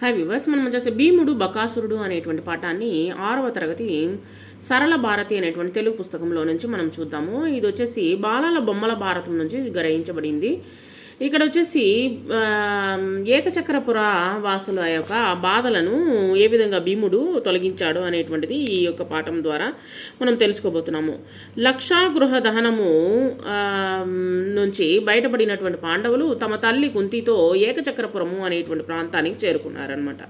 High viewers మనం వచ్చేసి భీముడు బకాసురుడు అనేటువంటి పాఠాన్ని ఆరవ తరగతి సరళ భారతి అనేటువంటి తెలుగు పుస్తకంలో నుంచి మనం చూద్దాము. ఇది వచ్చేసి బాలల బొమ్మల భారతం నుంచి గ్రహించబడింది. ఇక్కడ వచ్చేసి ఏకచక్రపుర వాసుల యొక్క బాధలను ఏ విధంగా భీముడు తొలగించాడు అనేటువంటిది ఈ యొక్క పాఠం ద్వారా మనం తెలుసుకోబోతున్నాము. లక్షాగృహ దహనము నుంచి బయటపడినటువంటి పాండవులు తమ తల్లి కుంతితో ఏకచక్రపురము అనేటువంటి ప్రాంతానికి చేరుకున్నారనమాట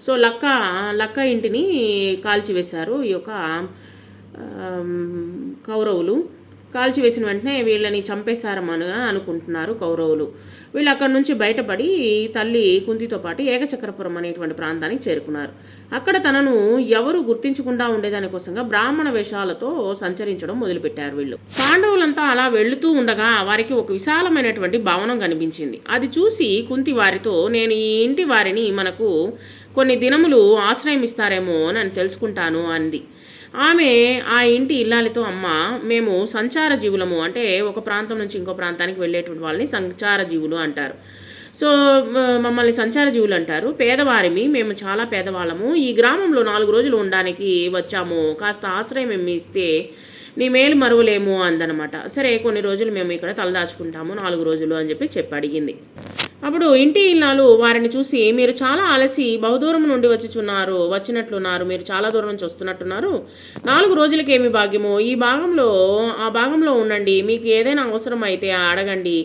సో లక్క లక్క ఇంటిని కాల్చివేశారు ఈ యొక్క కౌరవులు. కాల్చివేసిన వెంటనే వీళ్ళని చంపేశారని అనుకుంటున్నారు కౌరవులు. వీళ్ళు అక్కడి నుంచి బయటపడి తల్లి కుంతితో పాటు ఏకచక్రపురం అనేటువంటి ప్రాంతానికి చేరుకున్నారు. అక్కడ తనను ఎవరు గుర్తించకుండా ఉండేదానికోసంగా బ్రాహ్మణ వేషాలతో సంచరించడం మొదలుపెట్టారు వీళ్ళు. పాండవులంతా అలా వెళుతూ ఉండగా వారికి ఒక విశాలమైనటువంటి భవనం కనిపించింది. అది చూసి కుంతి వారితో నేను ఈ ఇంటి వారిని మనకు కొన్ని దినములు ఆశ్రయం ఇస్తారేమో అని తెలుసుకుంటాను అంది. ఆమె ఆ ఇంటి ఇల్లాలితో అమ్మ మేము సంచార జీవులము అంటే ఒక ప్రాంతం నుంచి ఇంకో ప్రాంతానికి వెళ్ళేటువంటి వాళ్ళని సంచార జీవులు అంటారు. సో మమ్మల్ని సంచార జీవులు అంటారు. పేదవారిమి మేము చాలా పేదవాళ్ళము. ఈ గ్రామంలో నాలుగు రోజులు ఉండడానికి వచ్చాము. కాస్త ఆశ్రయం ఏమి ఇస్తే నీ మేలు మరువలేము అందనమాట. సరే కొన్ని రోజులు మేము ఇక్కడ తలదాచుకుంటాము. నాలుగు రోజులు అని చెప్పి చెప్పి అడిగింది. అప్పుడు ఇంటి ఇల్లాలు వారిని చూసి మీరు చాలా అలసి బహుదూరం నుండి వచ్చిచున్నారు వచ్చినట్లున్నారు మీరు చాలా దూరం నుంచి వస్తున్నట్టున్నారు. నాలుగు రోజులకేమి భాగ్యము? ఈ భాగంలో ఆ భాగంలో ఉండండి మీకు ఏదైనా అవసరం అయితే అడగండి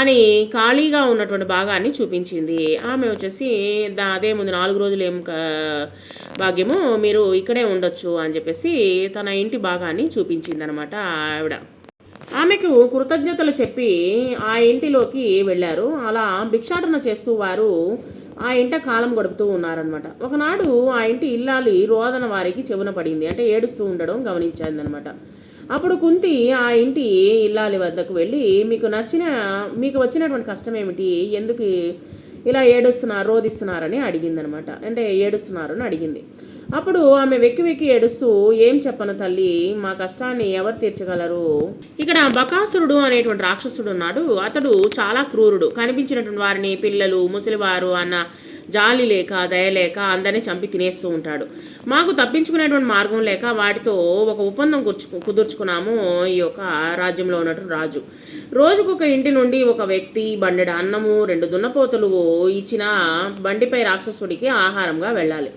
అని ఖాళీగా ఉన్నటువంటి భాగాన్ని చూపించింది. ఆమె వచ్చేసి దా అదేముంది నాలుగు రోజులు ఏం భాగ్యము? మీరు ఇక్కడే ఉండొచ్చు అని చెప్పేసి తన ఇంటి భాగాన్ని చూపించింది అనమాట ఆవిడ. ఆమెకు కృతజ్ఞతలు చెప్పి ఆ ఇంటిలోకి వెళ్ళారు. అలా భిక్షాటన చేస్తూ వారు ఆ ఇంట కాలం గడుపుతూ ఉన్నారనమాట ఒకనాడు ఆ ఇంటి ఇల్లాలి రోదన వారికి చెవున పడింది. అంటే ఏడుస్తూ ఉండడం గమనించిందనమాట అప్పుడు కుంతి ఆ ఇంటి ఇల్లాలి వద్దకు వెళ్ళి మీకు నచ్చిన మీకు వచ్చినటువంటి కష్టం ఏమిటి? ఎందుకు ఇలా ఏడుస్తున్నారు రోధిస్తున్నారని అడిగిందనమాట అంటే ఏడుస్తున్నారని అడిగింది. అప్పుడు ఆమె వెక్కి వెక్కి ఏడుస్తూ ఏం చెప్పను తల్లి మా కష్టాన్ని ఎవరు తీర్చగలరు? ఇక్కడ బకాసురుడు అనేటువంటి రాక్షసుడు ఉన్నాడు. అతడు చాలా క్రూరుడు. కనిపించినటువంటి వారిని పిల్లలు ముసలివారు అన్న జాలి లేక దయ లేక అందరినీ చంపి తినేస్తూ ఉంటాడు. మాకు తప్పించుకునేటువంటి మార్గం లేక వాటితో ఒక ఒప్పందం కుర్చు కుదుర్చుకున్నాము ఈ యొక్క రాజ్యంలో ఉన్నటువంటి రాజు. రోజుకొక ఇంటి నుండి ఒక వ్యక్తి బండెడ అన్నము రెండు దున్నపోతులు ఇచ్చిన బండిపై రాక్షసుడికి ఆహారంగా వెళ్ళాలి.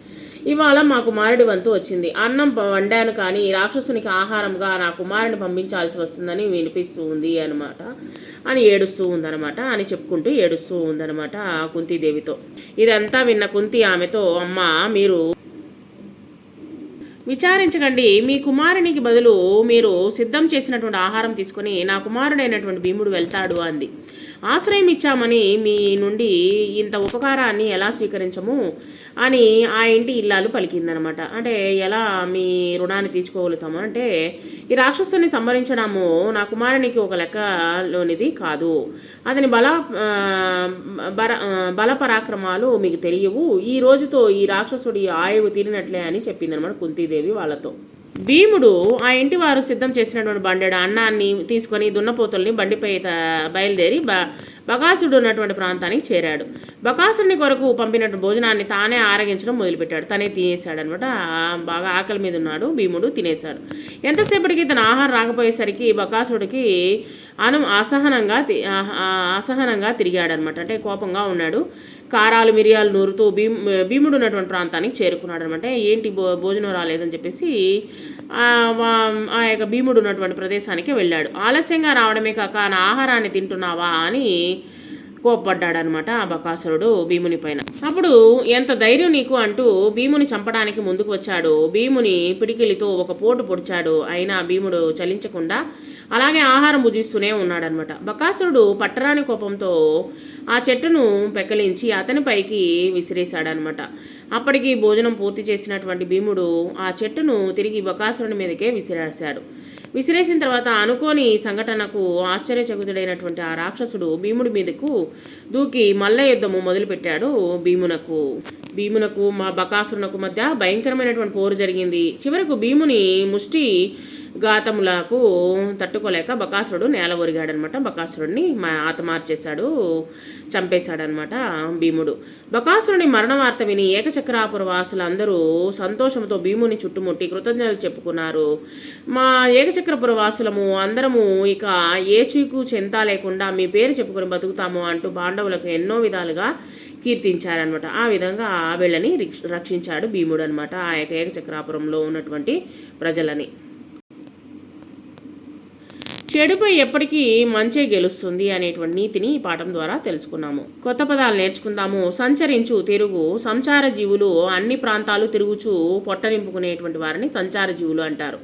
ఇవాళ మా కుమారుడి వంతు వచ్చింది. అన్నం ప- వండాను కానీ రాక్షసునికి ఆహారంగా నా కుమారుని పంపించాల్సి వస్తుందని వినిపిస్తూ ఉంది అనమాట అని ఏడుస్తూ ఉందన్నమాట. అని చెప్పుకుంటూ ఏడుస్తూ ఉందన్నమాట కుంతీదేవితో. ఇదంతా విన్న కుంతి ఆమెతో అమ్మ మీరు విచారించకండి. మీ కుమారునికి బదులు మీరు సిద్ధం చేసినటువంటి ఆహారం తీసుకొని నా కుమారుడైనటువంటి భీముడు వెళ్తాడు అంది. ఆశ్రయం ఇచ్చామని మీ నుండి ఇంత ఉపకారాన్ని ఎలా స్వీకరించము అని ఆ ఇంటి ఇల్లాలు పలికిందనమాట. అంటే ఎలా మీ రుణాన్ని తీర్చుకోగలుగుతాము అంటే ఈ రాక్షసుని సంహరించడము నా కుమారునికి ఒక లెక్కలోనిది కాదు. అతని బల బర బల పరాక్రమాలు మీకు తెలియవు. ఈ రోజుతో ఈ రాక్షసుడి ఆయువు తీరినట్లే అని చెప్పిందనమాట కుంతీదేవి వాళ్ళతో. భీముడు ఆ ఇంటి వారు సిద్ధం చేసినటువంటి బండెడు అన్నాన్ని తీసుకొని దున్నపోతుల్ని బండిపై బయలుదేరి బ బకాసుడు ఉన్నటువంటి ప్రాంతానికి చేరాడు. బకాసుడిని కొరకు పంపినటువంటి భోజనాన్ని తానే ఆరగించడం మొదలుపెట్టాడు. తనే తినేశాడు అనమాట బాగా ఆకలి మీద ఉన్నాడు. భీముడు తినేశాడు. ఎంతసేపటికి తన ఆహారం రాకపోయేసరికి బకాసుడికి అను అసహనంగా అసహనంగా తిరిగాడనమాట అంటే కోపంగా ఉన్నాడు. కారాలు మిరియాలు నూరుతూ భీమ్ భీముడు ఉన్నటువంటి ప్రాంతానికి చేరుకున్నాడు అనమాట ఏంటి భో భోజనం రాలేదని చెప్పేసి ఆ యొక్క భీముడు ఉన్నటువంటి ప్రదేశానికి వెళ్ళాడు. ఆలస్యంగా రావడమే కాక నా ఆహారాన్ని తింటున్నావా? అని కోప్పడ్డాడనమాట ఆ బకాసురుడు భీముని పైన. అప్పుడు ఎంత ధైర్యం నీకు? అంటూ భీముని చంపడానికి ముందుకు వచ్చాడు. భీముని పిడికిలితో ఒక పోటు పొడిచాడు. అయినా భీముడు చలించకుండా అలాగే ఆహారం భుజిస్తూనే ఉన్నాడనమాట బకాసురుడు పట్టరాని కోపంతో ఆ చెట్టును పెకలించి అతని పైకి విసిరేశాడనమాట అప్పటికి భోజనం పూర్తి చేసినటువంటి భీముడు ఆ చెట్టును తిరిగి బకాసురుని మీదకే విసిరేశాడు. విసిరేసిన తర్వాత అనుకోని సంఘటనకు ఆశ్చర్యచకుతుడైనటువంటి ఆ రాక్షసుడు భీముడి మీదకు దూకి మల్ల యుద్ధము మొదలుపెట్టాడు భీమునకు. భీమునకు మా బకాసురునకు మధ్య భయంకరమైనటువంటి పోరు జరిగింది. చివరకు భీముని ముష్టి ఘాతములకు తట్టుకోలేక బకాసురుడు నేల ఒరిగాడనమాట. బకాసురుడిని మా ఆతమార్చేశాడు చంపేశాడనమాట భీముడు. బకాసురుని మరణ వార్త విని ఏకచక్రాపుర వాసులందరూ సంతోషంతో భీముని చుట్టుముట్టి కృతజ్ఞతలు చెప్పుకున్నారు. మా ఏకచక్రపుర వాసులము అందరము ఇక ఏ చీకు చింత లేకుండా మీ పేరు చెప్పుకొని బతుకుతాము అంటూ పాండవులకు ఎన్నో విధాలుగా కీర్తించారనమాట. ఆ విధంగా వీళ్ళని రక్షించాడు భీముడు అనమాట ఆ యొక్క ఏకచక్రాపురంలో ఉన్నటువంటి ప్రజలని. చెడుపై ఎప్పటికీ మంచే గెలుస్తుంది అనేటువంటి నీతిని ఈ పాఠం ద్వారా తెలుసుకున్నాము. కొత్త పదాలు నేర్చుకుందాము. సంచరించు తిరుగు. సంచార జీవులు అన్ని ప్రాంతాలు తిరుగుచు పొట్ట నింపుకునేటువంటి వారిని సంచార జీవులు అంటారు.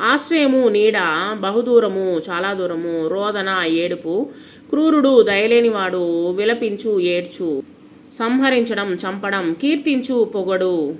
ఆశ్రయము నీడ బహుదూరము చాలా దూరము రోదన ఏడుపు క్రూరుడు దయలేనివాడు విలపించు ఏడ్చు సంహరించడం చంపడం కీర్తించు పొగడు